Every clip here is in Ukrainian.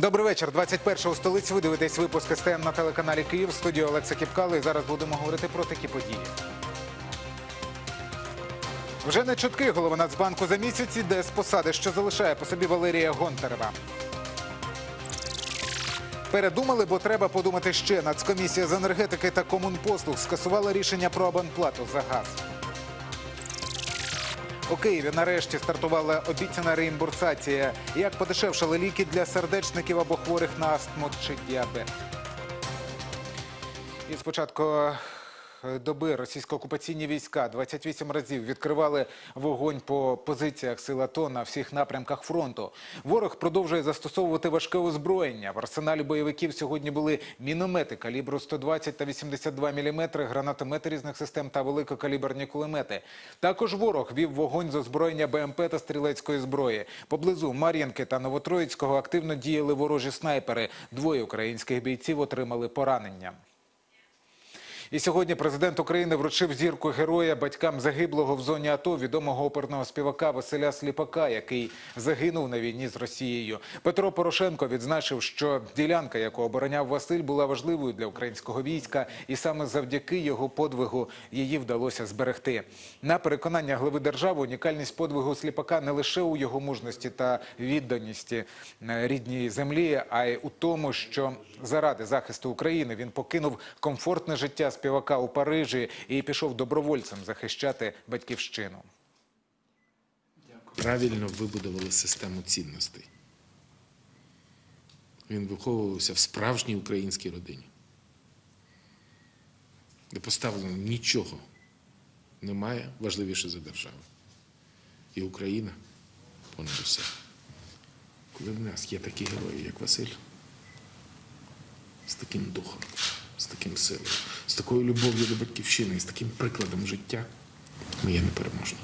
Добрий вечір. 21-го у столиці. Ви дивитесь випуск СТН на телеканалі Київ. В студії Олекса Кіпкало. І зараз будемо говорити про такі події. Вже не чутки голова Нацбанку за місяць іде з посади, що залишає по собі Валерія Гонтарева. Передумали, бо треба подумати ще. Нацкомісія з енергетики та комунпослуг скасувала рішення про абонплату за газ. У Києві нарешті стартувала обіцяна реімбурсація. Як подешевшали ліки для сердечників або хворих на астму чи діабет. І спочатку доби російсько-окупаційні війська 28 разів відкривали вогонь по позиціях сил АТО на всіх напрямках фронту. Ворог продовжує застосовувати важке озброєння. В арсеналі бойовиків сьогодні були міномети калібру 120 та 82 мм, гранатомети різних систем та великокаліберні кулемети. Також ворог вів вогонь з озброєння БМП та стрілецької зброї. Поблизу Мар'їнки та Новотроїцького активно діяли ворожі снайпери. Двоє українських бійців отримали поранення. І сьогодні президент України вручив зірку героя батькам загиблого в зоні АТО відомого оперного співака Василя Сліпака, який загинув на війні з Росією. Петро Порошенко відзначив, що ділянка, яку обороняв Василь, була важливою для українського війська, і саме завдяки його подвигу її вдалося зберегти. На переконання глави держави, унікальність подвигу Сліпака не лише у його мужності та відданості е, рідній землі, а й у тому, що заради захисту України він покинув комфортне життя співака у Парижі і пішов добровольцем захищати батьківщину. правильно вибудували систему цінностей. Він виховувався в справжній українській родині, де поставлено нічого немає важливіше за державу. І Україна понад усе. Коли в нас є такі герої, як Василь, з таким духом, з таким силою, з такою любов'ю до батьківщини і з таким прикладом життя, ми є непереможні.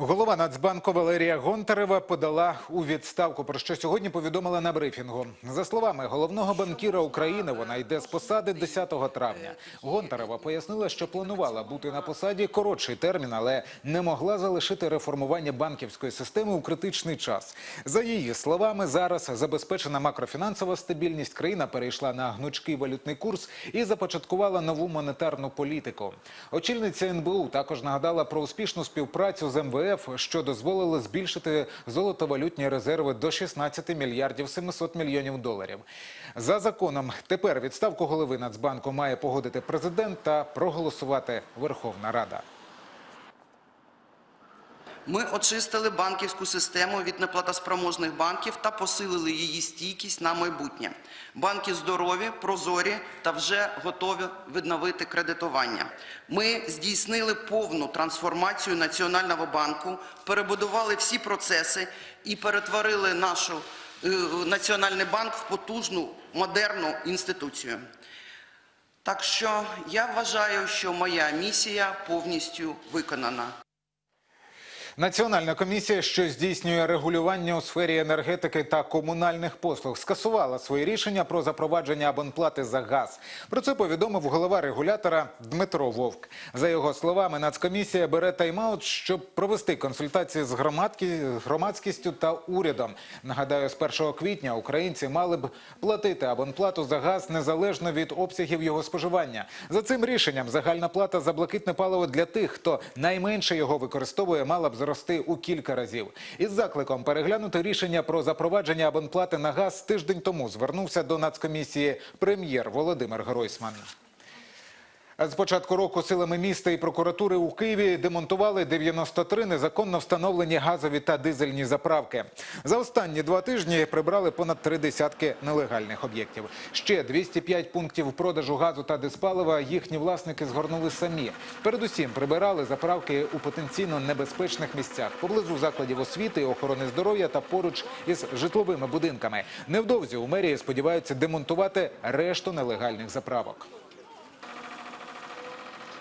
Голова Нацбанку Валерія Гонтарева подала у відставку, про що сьогодні повідомила на брифінгу. За словами головного банкіра України, вона йде з посади 10 травня. Гонтарева пояснила, що планувала бути на посаді коротший термін, але не могла залишити реформування банківської системи у критичний час. За її словами, зараз забезпечена макрофінансова стабільність. Країна перейшла на гнучкий валютний курс і започаткувала нову монетарну політику. Очільниця НБУ також нагадала про успішну співпрацю з МВФ, що дозволило збільшити золотовалютні резерви до 16 мільярдів 700 мільйонів доларів. За законом тепер відставку голови Нацбанку має погодити президент та проголосувати Верховна Рада. Ми очистили банківську систему від неплатоспроможних банків та посилили її стійкість на майбутнє. Банки здорові, прозорі та вже готові відновити кредитування. Ми здійснили повну трансформацію Національного банку, перебудували всі процеси і перетворили нашу е, Національний банк в потужну модерну інституцію. Так що я вважаю, що моя місія повністю виконана. Національна комісія, що здійснює регулювання у сфері енергетики та комунальних послуг, скасувала свої рішення про запровадження абонплати за газ. Про це повідомив голова регулятора Дмитро Вовк. За його словами, Нацкомісія бере тайм-аут, щоб провести консультації з громадськістю та урядом. Нагадаю, з 1 квітня українці мали б платити абонплату за газ незалежно від обсягів його споживання. За цим рішенням загальна плата за блакитне паливо для тих, хто найменше його використовує, мала б зрости у кілька разів. Із закликом переглянути рішення про запровадження абонплати на газ тиждень тому звернувся до Нацкомісії прем'єр Володимир Гройсман. З початку року силами міста і прокуратури у Києві демонтували 93 незаконно встановлені газові та дизельні заправки. За останні два тижні прибрали понад три десятки нелегальних об'єктів. Ще 205 пунктів продажу газу та диспалива їхні власники згорнули самі. Передусім прибирали заправки у потенційно небезпечних місцях поблизу закладів освіти, охорони здоров'я та поруч із житловими будинками. Невдовзі у мерії сподіваються демонтувати решту нелегальних заправок.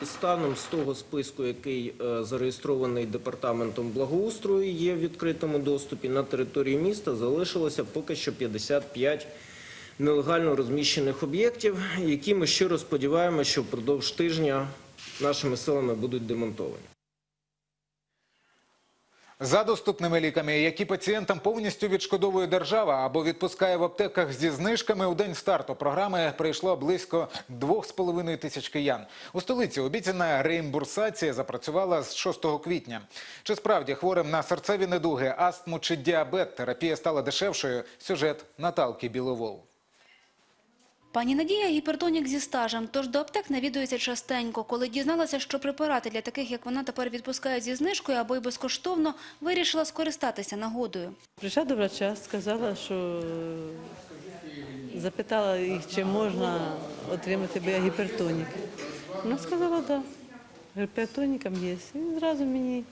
Станом з того списку, який е, зареєстрований департаментом благоустрою, є в відкритому доступі на території міста, залишилося поки що 55 нелегально розміщених об'єктів, які ми щиро сподіваємося, що впродовж тижня нашими силами будуть демонтовані. За доступними ліками, які пацієнтам повністю відшкодовує держава або відпускає в аптеках зі знижками, у день старту програми прийшло близько 2,5 тисяч киян. У столиці обіцяна реімбурсація запрацювала з 6 квітня. Чи справді хворим на серцеві недуги, астму чи діабет терапія стала дешевшою? Сюжет Наталки Біловол. Пані Надія – гіпертонік зі стажем, тож до аптек навідується частенько. Коли дізналася, що препарати для таких, як вона, тепер відпускають зі знижкою або й безкоштовно, вирішила скористатися нагодою. Прийшла до врача, сказала, що е, запитала їх, чи можна отримати бо гіпертонік. Вона сказала, так, да, гіпертоніком є. І зразу мені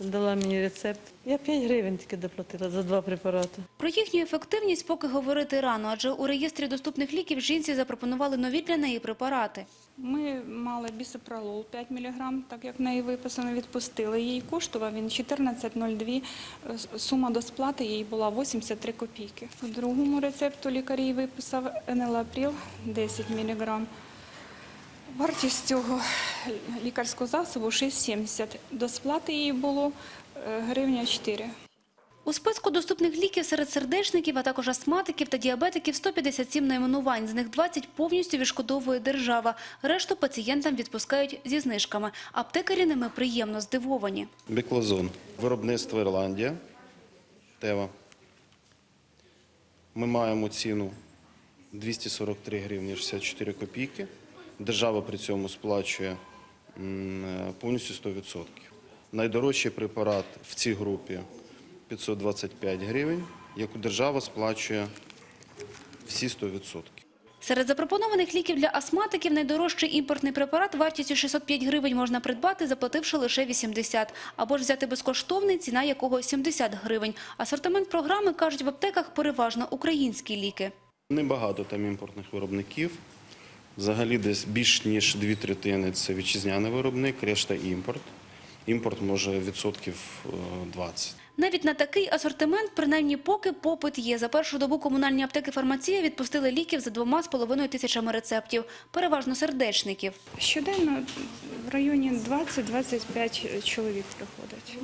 дала мені рецепт. Я 5 гривень тільки доплатила за два препарати. Про їхню ефективність поки говорити рано, адже у реєстрі доступних ліків жінці запропонували нові для неї препарати. Ми мали бісопролол 5 мг, так як в неї виписано, відпустили. Їй коштував він 14,02. Е, Сума до сплати їй була 83 копійки. У другому рецепту лікар їй виписав енелапріл 10 мг. Вартість цього лікарського засобу 6,70. До сплати їй було е, гривня 4. У списку доступних ліків серед сердечників, а також астматиків та діабетиків 157 найменувань. З них 20 повністю відшкодовує держава. Решту пацієнтам відпускають зі знижками. Аптекарі ними приємно здивовані. Біклозон. Виробництво Ірландія. Тева. Ми маємо ціну 243 гривні 64 копійки. Держава при цьому сплачує е, повністю 100%. Найдорожчий препарат в цій групі 525 гривень, яку держава сплачує всі 100%. Серед запропонованих ліків для астматиків найдорожчий імпортний препарат вартістю 605 гривень можна придбати, заплативши лише 80. Або ж взяти безкоштовний, ціна якого 70 гривень. Асортимент програми, кажуть, в аптеках переважно українські ліки. Небагато там імпортних виробників. Взагалі десь більш ніж дві третини це вітчизняний виробник, решта імпорт. Імпорт може відсотків е, 20. Навіть на такий асортимент, принаймні поки попит є. За першу добу комунальні аптеки «Фармація» відпустили ліків за двома з половиною тисячами рецептів. Переважно сердечників. Щоденно в районі 20-25 чоловік приходить.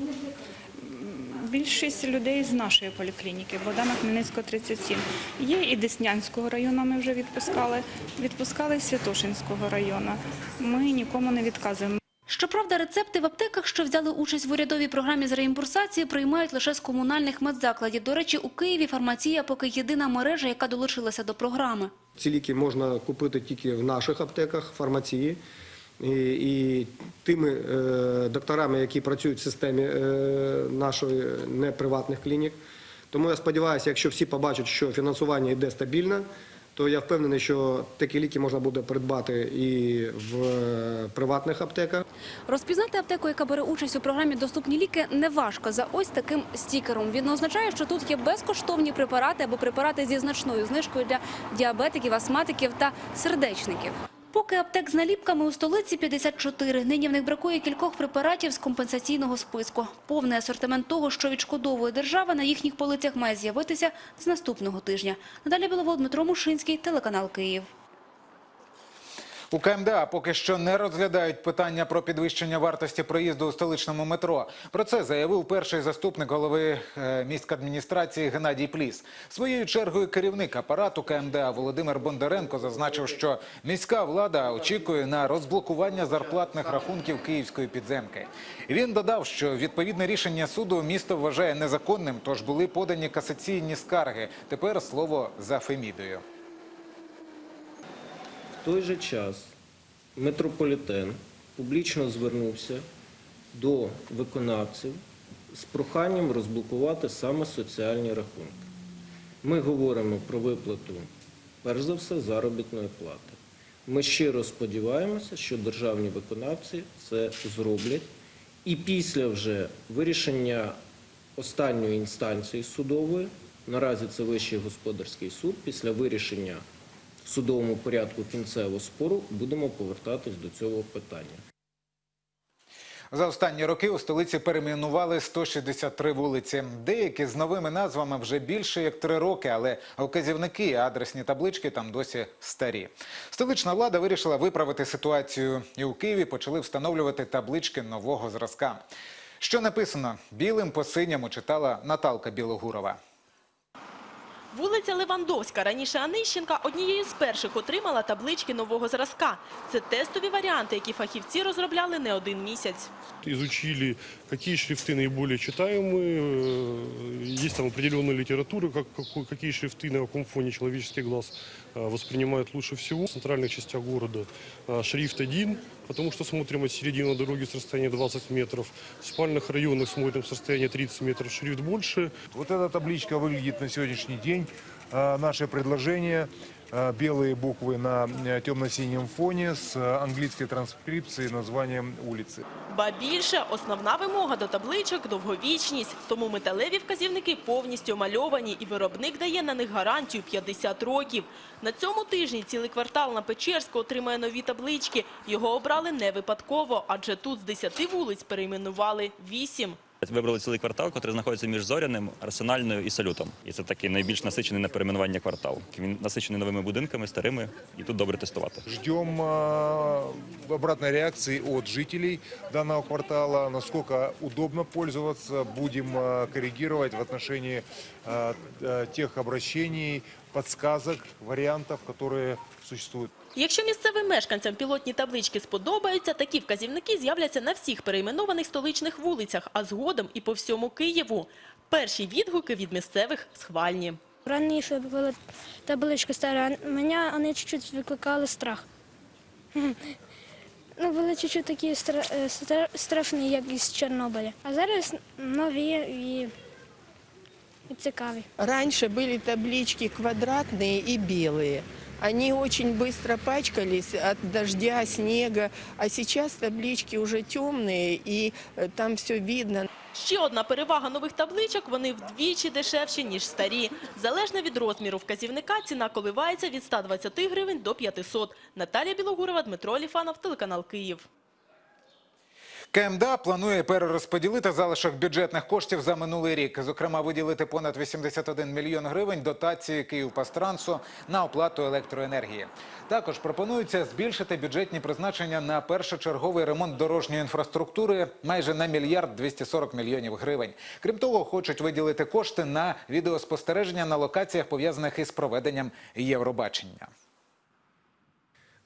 Більшість людей з нашої поліклініки, Богдана Хмельницького, 37. Є і Деснянського району ми вже відпускали, відпускали Святошинського району. Ми нікому не відказуємо. Щоправда, рецепти в аптеках, що взяли участь в урядовій програмі з реімбурсації, приймають лише з комунальних медзакладів. До речі, у Києві «Фармація» поки єдина мережа, яка долучилася до програми. Ці ліки можна купити тільки в наших аптеках, фармації. І, і тими е, докторами, які працюють в системі е, нашої неприватних клінік. Тому я сподіваюся, якщо всі побачать, що фінансування йде стабільно, то я впевнений, що такі ліки можна буде придбати і в е, приватних аптеках. Розпізнати аптеку, яка бере участь у програмі «Доступні ліки» неважко за ось таким стікером. Він означає, що тут є безкоштовні препарати або препарати зі значною знижкою для діабетиків, астматиків та сердечників. Поки аптек з наліпками у столиці 54. Нині в них бракує кількох препаратів з компенсаційного списку. Повний асортимент того, що відшкодовує держава, на їхніх полицях має з'явитися з наступного тижня. Надалі Біловод, Дмитро Мушинський, телеканал Київ. У КМДА поки що не розглядають питання про підвищення вартості проїзду у столичному метро. Про це заявив перший заступник голови е, міськадміністрації Геннадій Пліс. Своєю чергою керівник апарату КМДА Володимир Бондаренко зазначив, що міська влада очікує на розблокування зарплатних рахунків київської підземки. Він додав, що відповідне рішення суду місто вважає незаконним, тож були подані касаційні скарги. Тепер слово за Фемідою. Той же час метрополітен публічно звернувся до виконавців з проханням розблокувати саме соціальні рахунки. Ми говоримо про виплату, перш за все, заробітної плати. Ми щиро сподіваємося, що державні виконавці це зроблять. І після вже вирішення останньої інстанції судової, наразі це Вищий господарський суд, після вирішення судовому порядку кінцевого спору будемо повертатись до цього питання. За останні роки у столиці перейменували 163 вулиці. Деякі з новими назвами вже більше як три роки, але вказівники і адресні таблички там досі старі. Столична влада вирішила виправити ситуацію і у Києві почали встановлювати таблички нового зразка. Що написано білим по синьому читала Наталка Білогурова. Вулиця Левандовська, раніше Анищенка, однією з перших отримала таблички нового зразка. Це тестові варіанти, які фахівці розробляли не один місяць. изучили, какие шрифты наиболее читаемые, э, есть там определенная литература, как, какой- какие шрифты на каком фоне человеческий глаз э, воспринимает лучше всего. В центральных частях города э, шрифт один, потому что смотрим от середины дороги с расстояния 20 метров. В спальных районах смотрим с расстояния 30 метров, шрифт больше. Вот эта табличка выглядит на сегодняшний день. А, Наше предложение а, белые буквы на э, темно-синем фоне с э, английской транскрипцией названием улицы. Ба більше, основна вимога до табличок – довговічність. Тому металеві вказівники повністю мальовані і виробник дає на них гарантію 50 років. На цьому тижні цілий квартал на Печерську отримає нові таблички. Його обрали не випадково, адже тут з 10 вулиць перейменували 8. Вибрали цілий квартал, який знаходиться між Зоряним, Арсенальною і Салютом. І це такий найбільш насичений на перейменування квартал. Він насичений новими будинками, старими, і тут добре тестувати. Ждем а, обратной реакции от жителей данного квартала, насколько удобно пользоваться. Будем а, коррегировать в отношении а, а, тех обращений, подсказок, вариантов, которые существуют. Якщо місцевим мешканцям пілотні таблички сподобаються, такі вказівники з'являться на всіх перейменованих столичних вулицях, а згодом і по всьому Києву. Перші відгуки від місцевих схвальні. Раніше були таблички старі, а мене вони чуть-чуть викликали страх. Ну, були чуть-чуть такі стра- е, стра- страшні, як із Чорнобиля. А зараз нові і, і цікаві. Раньше были таблички квадратные и белые. Они очень быстро пачкались от дождя, снега, а сейчас таблички уже темные, и э, там все видно. Ще одна перевага нових табличок – вони вдвічі дешевші, ніж старі. Залежно від розміру вказівника, ціна коливається від 120 гривень до 500. Наталія Білогурова, Дмитро Ліфанов, телеканал «Київ». КМДА планує перерозподілити залишок бюджетних коштів за минулий рік. Зокрема, виділити понад 81 мільйон гривень дотації Київпастрансу на оплату електроенергії. Також пропонується збільшити бюджетні призначення на першочерговий ремонт дорожньої інфраструктури майже на мільярд 240 мільйонів гривень. Крім того, хочуть виділити кошти на відеоспостереження на локаціях, пов'язаних із проведенням Євробачення.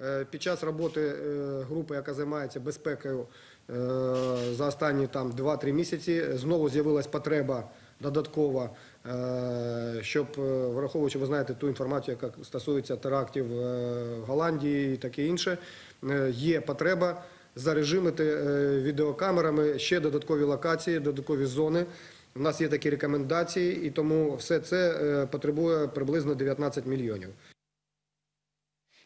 Е, Під час роботи е, групи, яка займається безпекою е, за останні там 2-3 місяці, знову з'явилась потреба додаткова, щоб, враховуючи, ви знаєте, ту інформацію, яка стосується терактів в Голландії і таке інше, є потреба зарежимити відеокамерами ще додаткові локації, додаткові зони. У нас є такі рекомендації, і тому все це потребує приблизно 19 мільйонів.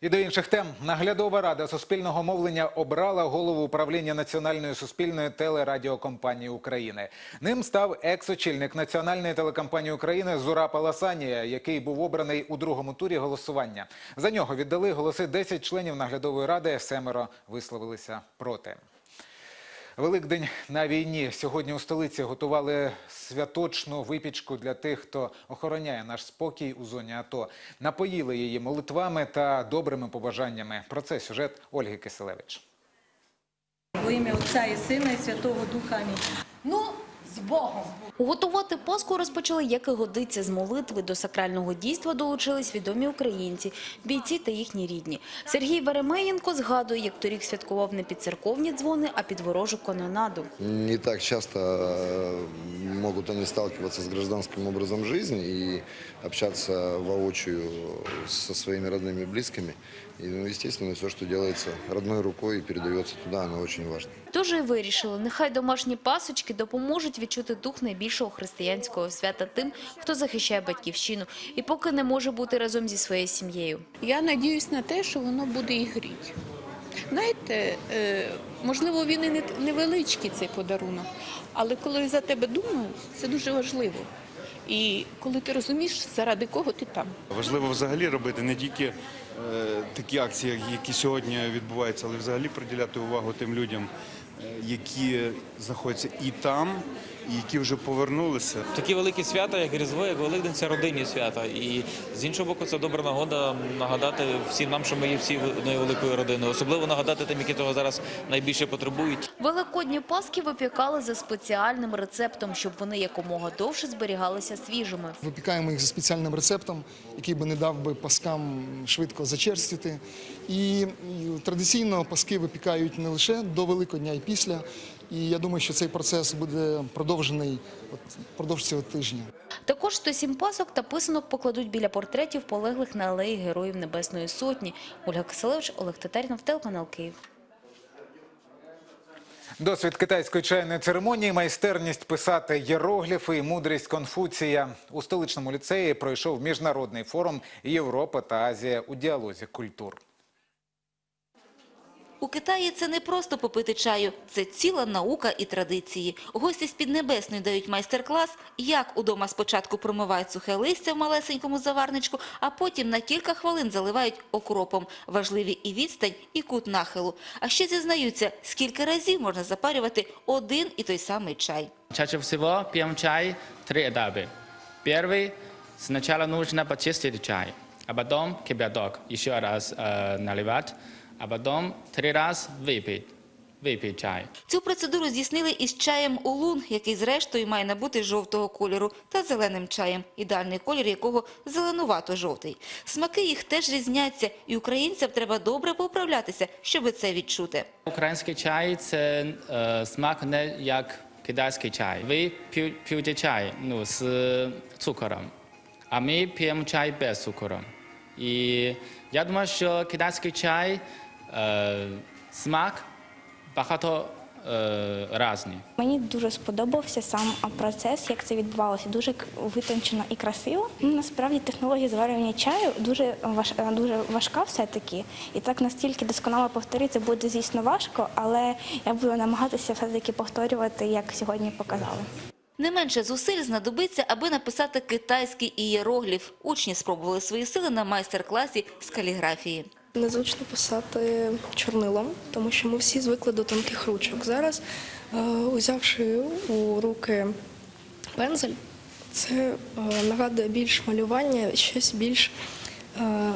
І до інших тем наглядова рада суспільного мовлення обрала голову управління національної суспільної телерадіокомпанії України. Ним став екс-очільник національної телекомпанії України Зура Паласанія, який був обраний у другому турі голосування. За нього віддали голоси 10 членів наглядової ради. Семеро висловилися проти. Великдень на війні. Сьогодні у столиці готували святочну випічку для тих, хто охороняє наш спокій у зоні АТО. Напоїли її молитвами та добрими побажаннями. Про це сюжет Ольги Киселевич. Во ім'я Отця і Сина і Святого Духа. Амінь. Ну, з Богом! Готувати Пасху розпочали, як і годиться, з молитви. До сакрального дійства долучились відомі українці, бійці та їхні рідні. Сергій Веремеєнко згадує, як торік святкував не під церковні дзвони, а під ворожу канонаду. Не так часто э, могут они сталкиваться с гражданским образом жизни и общаться воочию со своими родными и близкими. И, ну, естественно, все, что делается родной рукой и передается туда, оно очень важно. Тож і вирішили, нехай домашні пасочки допоможуть відчути дух найбільшого християнського свята тим, хто захищає батьківщину і поки не може бути разом зі своєю сім'єю. Я надіюсь на те, що воно буде і гріти. Знаєте, е, можливо, він і невеличкий цей подарунок, але коли за тебе думають, це дуже важливо. І коли ти розумієш, заради кого ти там. Важливо взагалі робити не тільки такі акції, які сьогодні відбуваються, але взагалі приділяти увагу тим людям, е, які знаходяться і там, які вже повернулися. Такі великі свята, як Різдво, як Великдень, це родинні свята. І з іншого боку, це добра нагода нагадати всім нам, що ми є всі одною великою родиною. Особливо нагадати тим, які того зараз найбільше потребують. Великодні паски випікали за спеціальним рецептом, щоб вони якомога довше зберігалися свіжими. Випікаємо їх за спеціальним рецептом, який би не дав би паскам швидко зачерстити. І традиційно паски випікають не лише до Великодня і після. І я думаю, що цей процес буде продовжений от, впродовж цього тижня. Також 107 пасок та писанок покладуть біля портретів полеглих на алеї Героїв Небесної Сотні. Ольга Киселевич, Олег Татарінов, телеканал Київ. Досвід китайської чайної церемонії, майстерність писати єрогліфи і мудрість Конфуція. У столичному ліцеї пройшов міжнародний форум Європа та Азія у діалозі культур. У Китаї це не просто попити чаю, це ціла наука і традиції. Гості з Піднебесної дають майстер-клас, як удома спочатку промивають сухе листя в малесенькому заварничку, а потім на кілька хвилин заливають окропом. Важливі і відстань, і кут нахилу. А ще зізнаються, скільки разів можна запарювати один і той самий чай. Чаще всего пьем чай три этапа. Первый – сначала нужно почистить чай, а потом кипяток еще раз э, наливать, а потом три раз выпить, выпить чай. Цю процедуру здійснили із чаєм улун, який зрештою має набути жовтого кольору, та зеленим чаєм, ідеальний колір якого зеленувато-жовтий. Смаки їх теж різняться, і українцям треба добре поуправлятися, щоб це відчути. Український чай – це е, смак не як китайський чай. Ви п'ю- п'єте чай ну, з цукором, а ми п'ємо чай без цукору. І я думаю, що китайський чай смак багато е, різний. Мені дуже сподобався сам процес, як це відбувалося. Дуже витончено і красиво. Ну, насправді технологія зварювання чаю дуже важ, е, дуже важка все-таки. І так настільки досконало повторити буде, звісно, важко, але я буду намагатися все-таки повторювати, як сьогодні показали. Не менше зусиль знадобиться, аби написати китайський ієрогліф. Учні спробували свої сили на майстер-класі з каліграфії. Незручно писати чорнилом, тому що ми всі звикли до тонких ручок. Зараз, е, узявши у руки пензель, це е, нагадує більш малювання, щось більш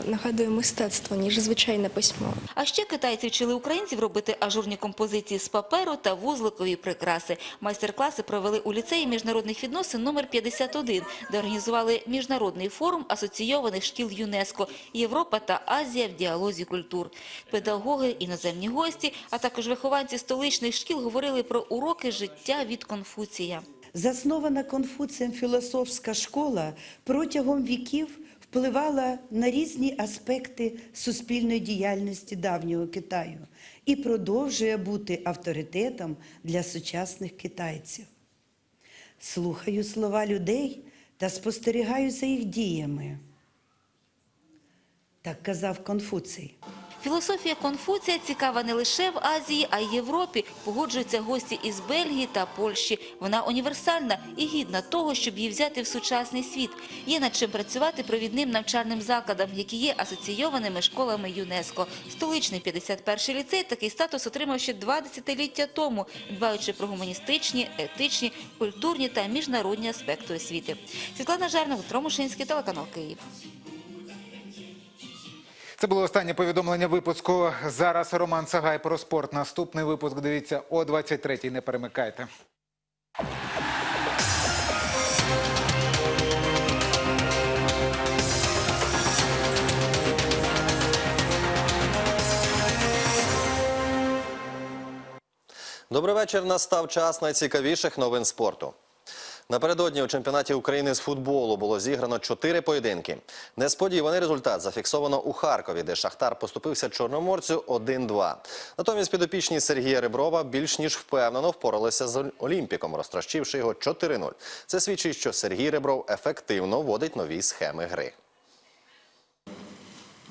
нагадує мистецтво, ніж звичайне письмо. А ще китайці вчили українців робити ажурні композиції з паперу та вузликові прикраси. Майстер-класи провели у ліцеї міжнародних відносин номер 51, де організували міжнародний форум асоційованих шкіл ЮНЕСКО «Європа та Азія в діалозі культур». Педагоги, іноземні гості, а також вихованці столичних шкіл говорили про уроки життя від Конфуція. Заснована Конфуцієм філософська школа протягом віків впливала на різні аспекти суспільної діяльності давнього Китаю і продовжує бути авторитетом для сучасних китайців. Слухаю слова людей та спостерігаю за їх діями. Так казав Конфуцій. Філософія Конфуція цікава не лише в Азії, а й Європі. Погоджуються гості із Бельгії та Польщі. Вона універсальна і гідна того, щоб її взяти в сучасний світ. Є над чим працювати провідним навчальним закладам, які є асоційованими школами ЮНЕСКО. Столичний 51-й ліцей такий статус отримав ще два десятиліття тому, дбаючи про гуманістичні, етичні, культурні та міжнародні аспекти освіти. Світлана Жарна, Тромушинський, телеканал Київ. Це було останнє повідомлення випуску. Зараз Роман Сагай про спорт. Наступний випуск дивіться о 23-й. Не перемикайте. Добрий вечір. Настав час найцікавіших новин спорту. Напередодні у чемпіонаті України з футболу було зіграно чотири поєдинки. Несподіваний результат зафіксовано у Харкові, де Шахтар поступився Чорноморцю 1-2. Натомість підопічні Сергія Реброва більш ніж впевнено впоралися з Олімпіком, розтрощивши його 4-0. Це свідчить, що Сергій Ребров ефективно вводить нові схеми гри.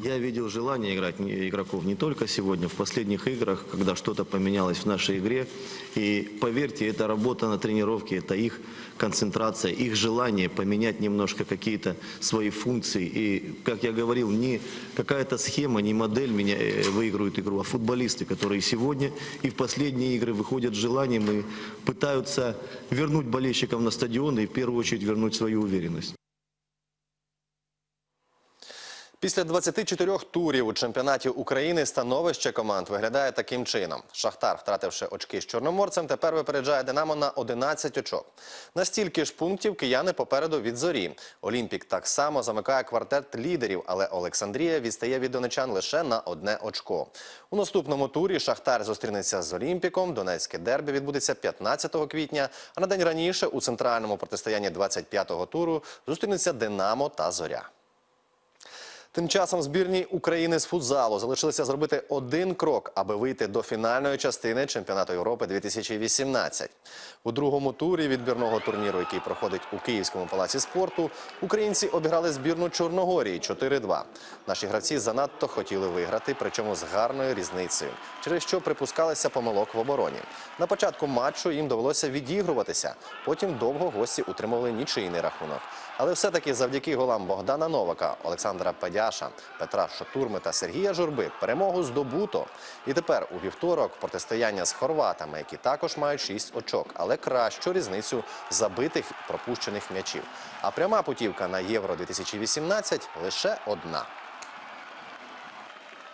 Я видел желание играть игроков не только сегодня, в последних играх, когда что-то поменялось в нашей игре. И поверьте, это работа на тренировке, это их концентрация, их желание поменять немножко какие-то свои функции. И, как я говорил, не какая-то схема, не модель меня э, выигрывает игру, а футболисты, которые сегодня и в последние игры выходят с желанием и пытаются вернуть болельщиков на стадион и в первую очередь вернуть свою уверенность. Після 24 турів у чемпіонаті України становище команд виглядає таким чином. Шахтар, втративши очки з Чорноморцем, тепер випереджає Динамо на 11 очок. На стільки ж пунктів кияни попереду від зорі. Олімпік так само замикає квартет лідерів, але Олександрія відстає від донечан лише на одне очко. У наступному турі Шахтар зустрінеться з Олімпіком. Донецьке дербі відбудеться 15 квітня. А на день раніше у центральному протистоянні 25-го туру зустрінеться Динамо та Зоря. Тим часом збірні України з футзалу залишилися зробити один крок, аби вийти до фінальної частини чемпіонату Європи 2018. У другому турі відбірного турніру, який проходить у Київському палаці спорту, українці обіграли збірну Чорногорії 4-2. Наші гравці занадто хотіли виграти, причому з гарною різницею, через що припускалися помилок в обороні. На початку матчу їм довелося відігруватися. Потім довго гості утримували нічийний рахунок. Але все-таки завдяки голам Богдана Новака, Олександра Педяша, Петра Шотурми та Сергія Журби перемогу здобуто. І тепер у вівторок протистояння з хорватами, які також мають 6 очок, але кращу різницю забитих пропущених м'ячів. А пряма путівка на Євро 2018 лише одна.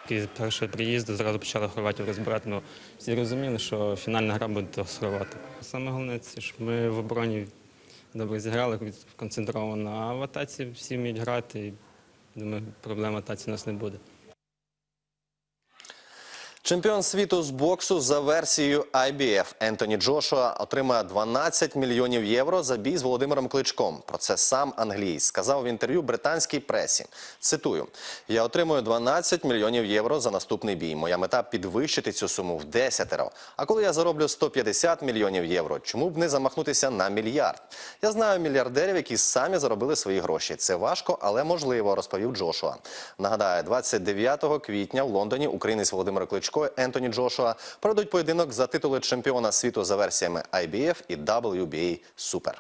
З першого приїзду зразу почали хорватів розбирати. Ну, всі розуміли, що фінальна гра буде з хорватами. Саме головне, це ж ми в обороні добре зіграли, концентровано, а в атаці всі вміють грати. І, думаю, проблем в атаці у нас не буде. Чемпіон світу з боксу за версією IBF Ентоні Джошуа отримає 12 мільйонів євро за бій з Володимиром Кличком. Про це сам англієць сказав в інтерв'ю британській пресі. Цитую: я отримую 12 мільйонів євро за наступний бій. Моя мета підвищити цю суму в десятеро. А коли я зароблю 150 мільйонів євро, чому б не замахнутися на мільярд? Я знаю мільярдерів, які самі заробили свої гроші. Це важко, але можливо, розповів Джошуа. Нагадаю, 29 квітня в Лондоні українець Володимир Кличко і Ентоні Джошуа проведуть поєдинок за титули чемпіона світу за версіями IBF і WBA Super.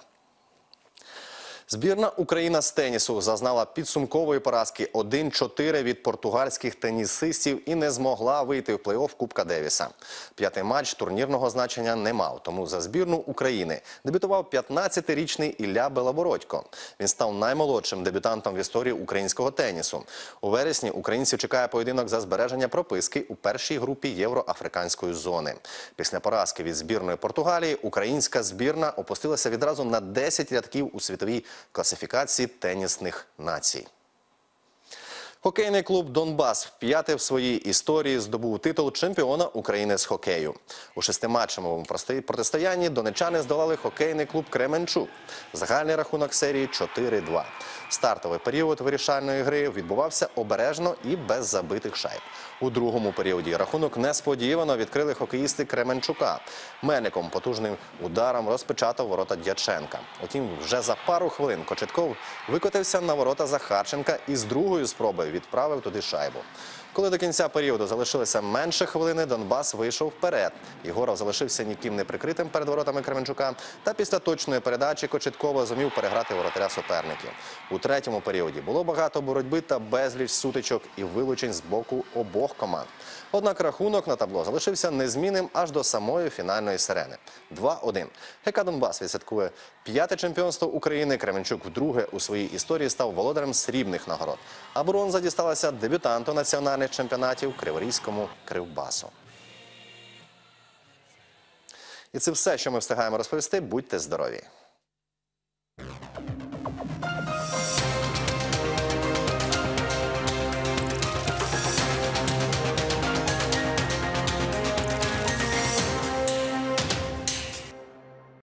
Збірна Україна з тенісу зазнала підсумкової поразки 1-4 від португальських тенісистів і не змогла вийти в плей-офф Кубка Девіса. П'ятий матч турнірного значення не мав, тому за збірну України дебютував 15-річний Ілля Белобородько. Він став наймолодшим дебютантом в історії українського тенісу. У вересні українців чекає поєдинок за збереження прописки у першій групі євроафриканської зони. Після поразки від збірної Португалії українська збірна опустилася відразу на 10 рядків у світовій класифікації тенісних націй. Хокейний клуб Донбас вп'яте в своїй історії здобув титул чемпіона України з хокею. У шестиматчевому протистоянні донечани здолали хокейний клуб Кременчук. Загальний рахунок серії 4-2. Стартовий період вирішальної гри відбувався обережно і без забитих шайб. У другому періоді рахунок несподівано відкрили хокеїсти Кременчука. Мельником потужним ударом розпечатав ворота Дяченка. Утім, вже за пару хвилин Кочетков викотився на ворота Захарченка і з другої спроби відправив туди шайбу. Коли до кінця періоду залишилося менше хвилини, Донбас вийшов вперед. Єгоров залишився ніким не прикритим перед воротами Кременчука. Та після точної передачі Кочеткова зумів переграти воротаря суперників. У третьому періоді було багато боротьби та безліч сутичок і вилучень з боку обох команд. Однак рахунок на табло залишився незмінним аж до самої фінальної сирени. 2-1. ГК Донбас відсвяткує п'яте чемпіонство України. Кременчук вдруге у своїй історії став володарем срібних нагород. А бронза дісталася дебютанту національних чемпіонатів Криворізькому Кривбасу. І це все, що ми встигаємо розповісти. Будьте здорові!